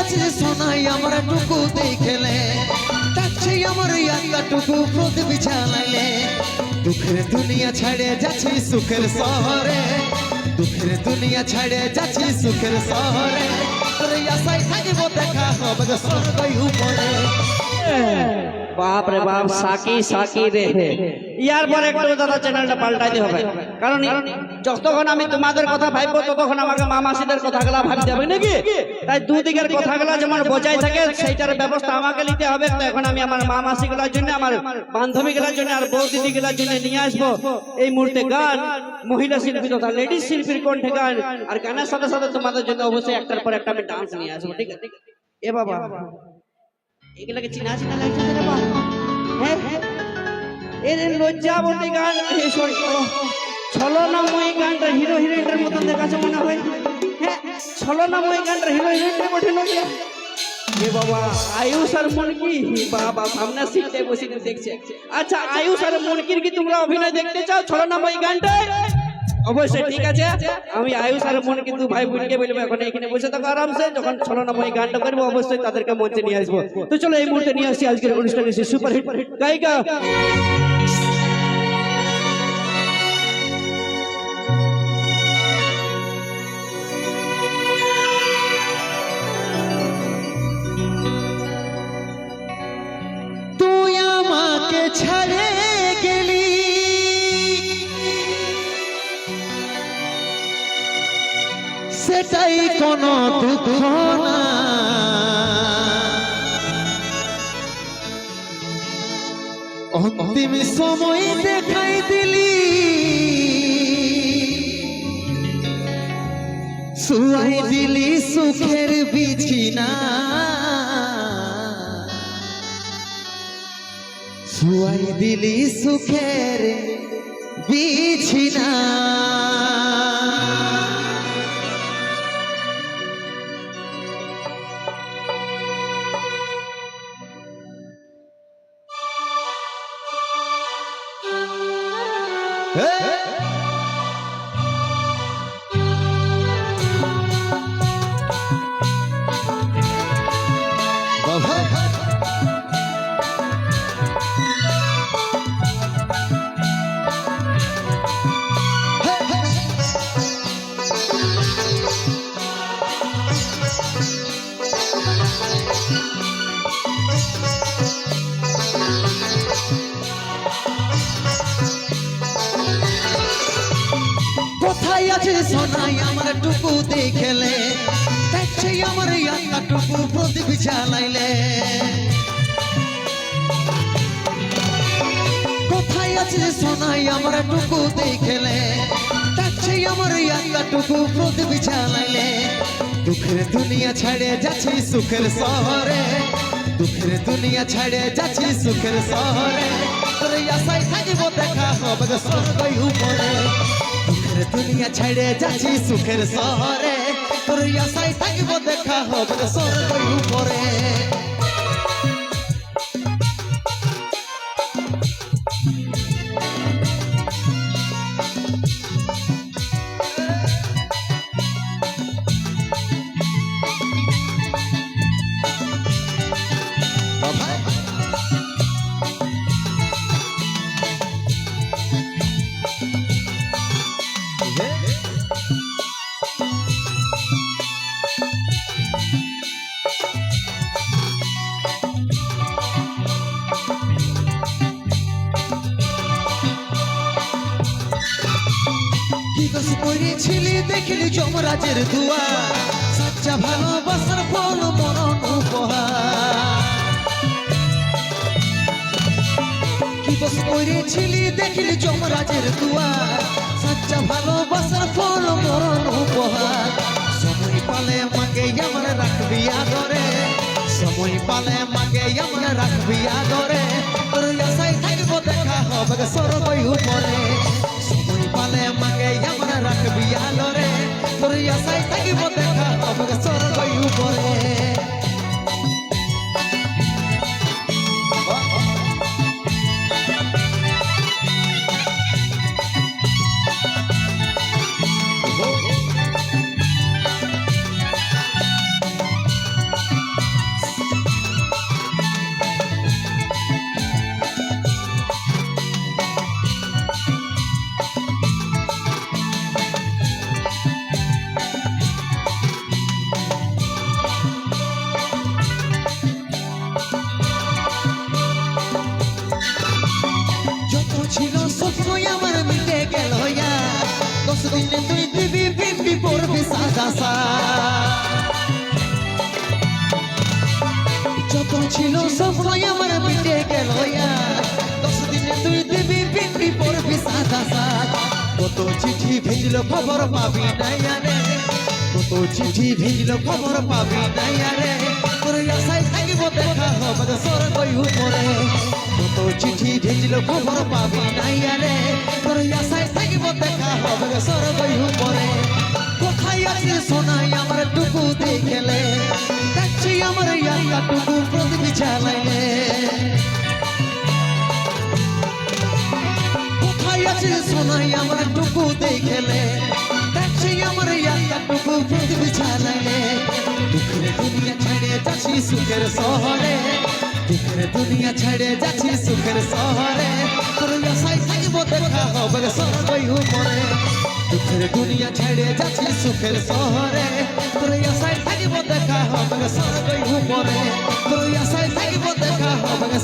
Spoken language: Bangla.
আছে সোনাই আমার টুকু দেখলে তাচ্ছে আমার ইয়াঙ্গা টুকু প্রদীপ জ্বালাইলে দুঃখের দুনিয়া ছাড়ে যাচ্ছি সুখের শহরে, দুঃখের দুনিয়া ছাড়ে যাচ্ছি সুখের শহরে। আশায় থাকিব দেখা হবে স্বর্গ উপরে। বাপ রে বাপ সাকি সাকি রে ইয়ার পরে একটু দাদা চ্যানেলটা পাল্টাইতে হবে। কারণ যতক্ষণ আমি তোমাদের কথা ভাববো ততক্ষণ আমাকে মামাসিদের কথাগুলা ভাবতে হবে নাকি? তাই দুদিকের কথাগুলা যেমন বজায় থাকে সেইটার ব্যবস্থা আমাকে নিতে হবে। তো এখন আমি আমার মামাসিগুলোর জন্য আমার বান্ধবীগুলোর জন্য আর বউ দিদিগুলোর জন্য নিয়ে আসব। এই মুহূর্তে গান মহিলা শিল্পী তথা লেডিস শিল্পীর কণ্ঠে গান আর গানের সাথে সাথে তোমাদের জন্য অবশ্যই একটার পর একটা আমি ডান্স নিয়ে আসব ঠিক আছে? এ বাবা। এগুলাকে চিনা চিনা লাগছে রে বাবা। হ্যাঁ এর লজ্জাবতী গান ছলনাময়ী গানটা হিরো হিরোইনের মতন দেখাচ্ছে মনে হয়। হ্যাঁ ছলনাময়ী গানটা হিরো হিরোইনের বটে নয়। এ বাবা, আয়ুষ আর মনকি। বাবা, সামনে সিটে বসে দেখছে। আচ্ছা আয়ুষ আর মনকির কি তোমরা অভিনয় দেখতে চাও ছলনাময়ী গানটায়? অবশ্যই ঠিক আছে। আমি আয়ুষ আর মন কিন্তু ভাই বোনকে বলব এখন এখানে বসে থাকো আরামসে। যখন ছলনাময়ী গানটা করব অবশ্যই তাদেরকে মঞ্চে নিয়ে আসব। তো চলো এই মুহূর্তে নিয়ে আসছি আজকের অনুষ্ঠানে সুপার হিট গায়িকা। সেটাই কোনো দুঃখ না। অন্তিম সময় দেখাই দিলি। শুয়াই দিলি সুখের বিছিনা। শুয়াই দিলি সুখের বিছিনা। কোথায় আছে সোনাই আমার টুকু দেখলে দেখছে আমার ইয়াঙ্গা টুকু প্রদীপ জ্বালাইলে। কোথায় আছে সোনাই আমার টুকু দেখলে দেখছে আমার ইয়াঙ্গা টুকু প্রদীপ জ্বালাইলে। দুঃখের দুনিয়া ছাড়ে যাচ্ছি সুখের শহরে, দুঃখের দুনিয়া ছাড়ে যাচ্ছি সুখের শহরে। তোর আশায় থাকিব দেখা হবে স্বর্গ উপরে। দুঃখের দুনিয়া ছেড়ে যাচ্ছি সুখের শহরে। তোর আশায় থাকিব দেখা হবে স্বর্গ উপরে। করেছিলি দেখলি যমরাজের দুয়া সচ্চা ভালোবাসার ফল, মরণ উপহার। কি দোষ করেছিলি, দেখলি যমরাজের দুয়া সচ্চা ভালোবাসার ফল, মরণ উপহার। সময় পালে মাকে আমার রাখবি আদরে। সময় পালে মাকে আমার রাখবি আদরে। তোর আশায় থাকব, দেখা হবে সরবই উপরে। যত ছিল সত্যই আমার মিটে গেল দশ দিনে তুই দিবি বিপি পড়বি সাদা সা যত ছিল সত্যই আমার মিটে গেল দশ দিনে তুই দিবি বিপি পড়বি সাদা সা কত চিঠি ভিজল খবর পাবি না রে কত চিঠি ভিজল খবর পাবি না রে তোর আশায় থাকিব দেখা হবে স্বর্গ উপরে। কত চিঠি ভেজলো খবর পাবি নাই আরে তোর আশায় থাকিব দেখা হবে স্বর্গ উপরে। কোথায় আছে সোনাই আমার টুকু দেখলে? দেখছি আমার ইয়াটা টুকু প্রদীপ জ্বালাইলে। কোথায় আছে সোনাই আমার টুকু দেখলে? দেখছি আমার ইয়াটা টুকু প্রদীপ জ্বালাইলে। দুঃখের দুনিয়া ছেড়ে যাচ্ছি সুখের শহরে। দুঃখের দুনিয়া ছেড়ে যাচ্ছি সুখের শহরে। তোর আশায় থাকিব, দেখা হবে সর্বই উপরে। দুঃখের দুনিয়া ছেড়ে যাচ্ছি সুখের শহরে। তোর আশায় থাকিব, দেখা হবে সর্বই উপরে। তোর আশায় থাকিব, দেখা হবে